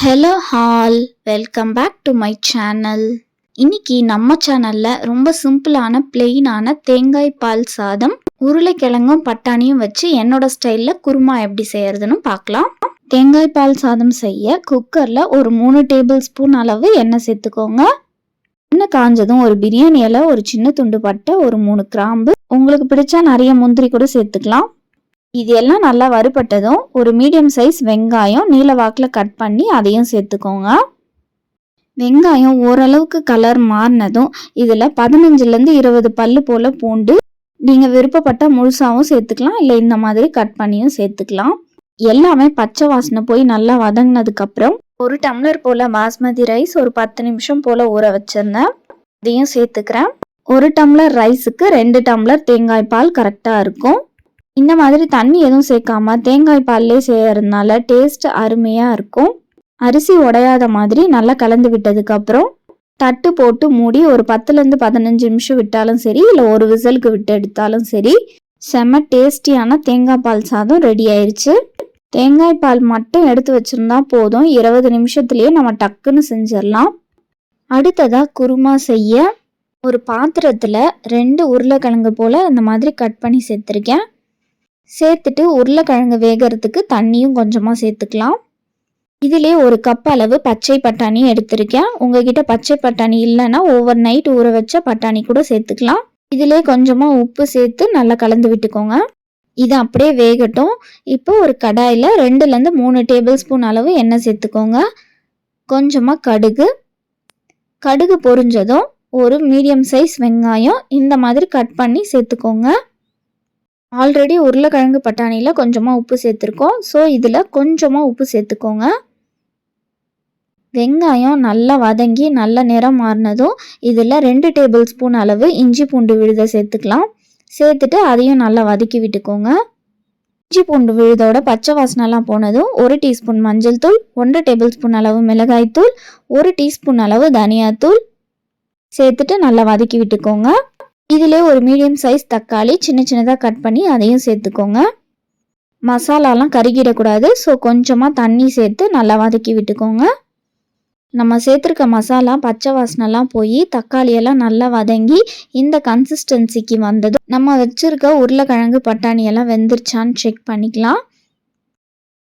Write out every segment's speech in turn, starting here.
Hello all welcome back to my channel இன்னைக்கு நம்ம சேனலில் ரொம்ப சிம்பிளான பிளெயினான தேங்காய் பால் சாதம் உருளைக்கிழங்கும் பட்டாணியும் வச்சு என்னோட ஸ்டைலில் குருமா எப்படி செய்யறதுன்னு பார்க்கலாம். தேங்காய் பால் சாதம் செய்ய குக்கரில் ஒரு மூணு டேபிள் ஸ்பூன் அளவு எண்ணெய் சேர்த்துக்கோங்க. எண்ணெய் காஞ்சதும் ஒரு பிரியாணி இலை ஒரு சின்ன துண்டு பட்டை ஒரு மூணு கிராம்பு. உங்களுக்கு பிடிச்சா நிறைய முந்திரி கூட சேர்த்துக்கலாம். இது எல்லாம் நல்லா வறுபட்டதும் ஒரு மீடியம் சைஸ் வெங்காயம் நீல வாக்கில் கட் பண்ணி அதையும் சேர்த்துக்கோங்க. வெங்காயம் ஓரளவுக்கு கலர் மாறினதும் இதில் பதினஞ்சுலேருந்து இருபது பல்லு போல் பூண்டு நீங்கள் விருப்பப்பட்ட முழுசாகவும் சேர்த்துக்கலாம் இல்லை இந்த மாதிரி கட் பண்ணியும் சேர்த்துக்கலாம். எல்லாமே பச்சை வாசனை போய் நல்லா வதங்கினதுக்கப்புறம் ஒரு டம்ளர் போல் பாஸ்மதி ரைஸ் ஒரு பத்து நிமிஷம் போல் ஊற வச்சுருந்தேன். அதையும் சேர்த்துக்கிறேன். ஒரு டம்ளர் ரைஸுக்கு ரெண்டு டம்ளர் தேங்காய் பால் கரெக்டாக இருக்கும். இந்த மாதிரி தண்ணி எதுவும் சேர்க்காம தேங்காய் பால்லே செய்யறதுனால டேஸ்ட் அருமையாக இருக்கும். அரிசி உடையாத மாதிரி நல்லா கலந்து விட்டதுக்கப்புறம் தட்டு போட்டு மூடி ஒரு பத்துலேருந்து பதினஞ்சு நிமிஷம் விட்டாலும் சரி இல்லை ஒரு விசலுக்கு விட்டு எடுத்தாலும் சரி செம டேஸ்டியான தேங்காய் பால் சாதம் ரெடி ஆயிடுச்சு தேங்காய் பால் மட்டும் எடுத்து வச்சிருந்தா போதும். இருபது நிமிஷத்துலேயே நம்ம டக்குன்னு செஞ்சிடலாம். அடுத்ததாக குருமா செய்ய ஒரு பாத்திரத்தில் ரெண்டு உருளைக்கிழங்கு போல் இந்த மாதிரி கட் பண்ணி சேர்த்துருக்கேன். சேர்த்துட்டு உருளைக்கிழங்கு வேகிறதுக்கு தண்ணியும் கொஞ்சமாக சேர்த்துக்கலாம். இதிலே ஒரு கப் அளவு பச்சை பட்டாணி எடுத்திருக்கேன். உங்ககிட்ட பச்சை பட்டாணி இல்லைன்னா ஓவர் நைட் ஊற வச்ச பட்டாணி கூட சேர்த்துக்கலாம். இதிலே கொஞ்சமாக உப்பு சேர்த்து நல்லா கலந்து விட்டுக்கோங்க. இது அப்படியே வேகட்டும். இப்போ ஒரு கடாயில் ரெண்டுலேருந்து மூணு டேபிள் ஸ்பூன் அளவு எண்ணெய் சேர்த்துக்கோங்க. கொஞ்சமாக கடுகு. கடுகு பொரிஞ்சதும் ஒரு மீடியம் சைஸ் வெங்காயம் இந்த மாதிரி கட் பண்ணி சேர்த்துக்கோங்க. ஆல்ரெடி உருளைக்கிழங்கு பட்டாணியில் கொஞ்சமாக உப்பு சேர்த்துருக்கோம். ஸோ இதில் கொஞ்சமாக உப்பு சேர்த்துக்கோங்க. வெங்காயம் நல்லா வதங்கி நல்ல நிறம் மாறினதும் இதில் ரெண்டு டேபிள் ஸ்பூன் அளவு இஞ்சி பூண்டு விழுதை சேர்த்துக்கலாம். சேர்த்துட்டு அதையும் நல்லா வதக்கி விட்டுக்கோங்க. இஞ்சி பூண்டு விழுதோட பச்சை வாசனைலாம் போனதும் ஒரு டீஸ்பூன் மஞ்சள் தூள் ஒன்றரை டேபிள் ஸ்பூன் அளவு மிளகாய்த்தூள் ஒரு டீஸ்பூன் அளவு தனியாத்தூள். சேர்த்துட்டு நல்லா வதக்கி விட்டுக்கோங்க. இதிலே ஒரு மீடியம் சைஸ் தக்காளி சின்ன சின்னதாக கட் பண்ணி அதையும் சேர்த்துக்கோங்க. மசாலாலாம் கருகிடக்கூடாது. ஸோ கொஞ்சமாக தண்ணி சேர்த்து நல்லா வதக்கி விட்டுக்கோங்க. நம்ம சேர்த்துருக்க மசாலா பச்சை வாசனைலாம் போய் தக்காளியெல்லாம் நல்லா வதங்கி இந்த கன்சிஸ்டன்சிக்கு வந்ததும் நம்ம வச்சுருக்க உருளைக்கிழங்கு பட்டாணியெல்லாம் வெந்துருச்சான்னு செக் பண்ணிக்கலாம்.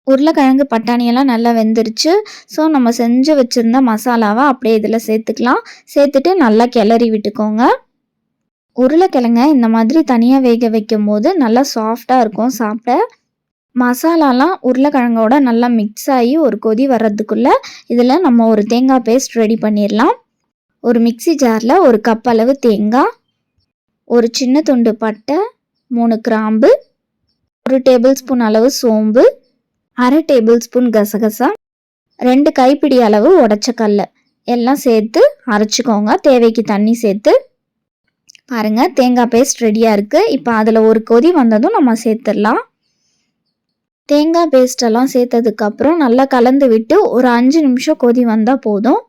உருளைக்கிழங்கு பட்டாணியெல்லாம் நல்லா வெந்துருச்சு. ஸோ நம்ம செஞ்சு வச்சுருந்த மசாலாவை அப்படியே இதில் சேர்த்துக்கலாம். சேர்த்துட்டு நல்லா கிளறி விட்டுக்கோங்க. உருளைக்கிழங்க இந்த மாதிரி தனியாக வேக வைக்கும் போது நல்லா சாஃப்டாக இருக்கும் சாப்பிட. மசாலாலாம் உருளைக்கிழங்கோட நல்லா மிக்ஸ் ஆகி ஒரு கொதி வர்றதுக்குள்ளே இதில் நம்ம ஒரு தேங்காய் பேஸ்ட் ரெடி பண்ணிடலாம். ஒரு மிக்சி ஜாரில் ஒரு கப் அளவு தேங்காய் ஒரு சின்ன துண்டு பட்டை மூணு கிராம்பு ஒரு டேபிள் ஸ்பூன் அளவு சோம்பு அரை டேபிள் ஸ்பூன் கசகசா ரெண்டு கைப்பிடி அளவு உடச்சக்கல்ல. எல்லாம் சேர்த்து அரைச்சிக்கோங்க. தேவைக்கு தண்ணி சேர்த்து பாருங்கள் தேங்காய் பேஸ்ட் ரெடியாக இருக்குது இப்போ அதில் ஒரு கொதி வந்ததும் நம்ம சேர்த்துடலாம். தேங்காய் பேஸ்டெல்லாம் சேர்த்ததுக்கப்புறம் நல்லா கலந்து விட்டு ஒரு அஞ்சு நிமிஷம் கொதி வந்தால் போதும்.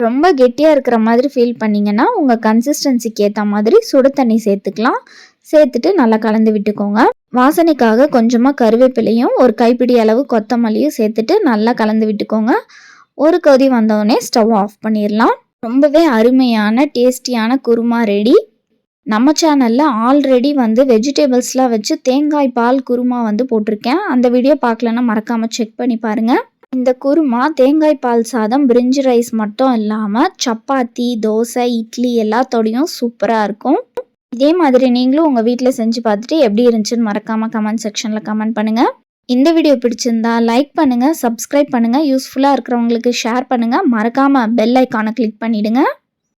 ரொம்ப கெட்டியாக இருக்கிற மாதிரி ஃபீல் பண்ணிங்கன்னா உங்கள் கன்சிஸ்டன்சிக்கு ஏற்ற மாதிரி சுடு தண்ணி சேர்த்துக்கலாம். சேர்த்துட்டு நல்லா கலந்து விட்டுக்கோங்க. வாசனைக்காக கொஞ்சமாக கருவேப்பிலையும் ஒரு கைப்பிடி அளவு கொத்தமல்லியும் சேர்த்துட்டு நல்லா கலந்து விட்டுக்கோங்க. ஒரு கொதி வந்தோடனே ஸ்டவ் ஆஃப் பண்ணிடலாம். ரொம்பவே அருமையான டேஸ்டியான குருமா ரெடி நம்ம சேனலில் ஆல்ரெடி வந்து வெஜிடேபிள்ஸ்லாம் வச்சு தேங்காய் பால் குருமா வந்து போட்டிருக்கேன். அந்த வீடியோ பார்க்கலன்னா மறக்காமல் செக் பண்ணி பாருங்கள் இந்த குருமா தேங்காய் பால் சாதம் பிரிஞ்சு ரைஸ் மட்டும் இல்லாமல் சப்பாத்தி தோசை இட்லி எல்லாத்தோடையும் சூப்பராக இருக்கும். இதே மாதிரி நீங்களும் உங்கள் வீட்டில் செஞ்சு பார்த்துட்டு எப்படி இருந்துச்சுன்னு மறக்காமல் கமெண்ட் செக்ஷனில் கமெண்ட் பண்ணுங்கள் இந்த வீடியோ பிடிச்சிருந்தா லைக் பண்ணுங்கள் சப்ஸ்கிரைப் பண்ணுங்கள் யூஸ்ஃபுல்லாக இருக்கிறவங்களுக்கு ஷேர் பண்ணுங்கள் மறக்காமல் பெல் ஐக்கானை கிளிக் பண்ணிவிடுங்க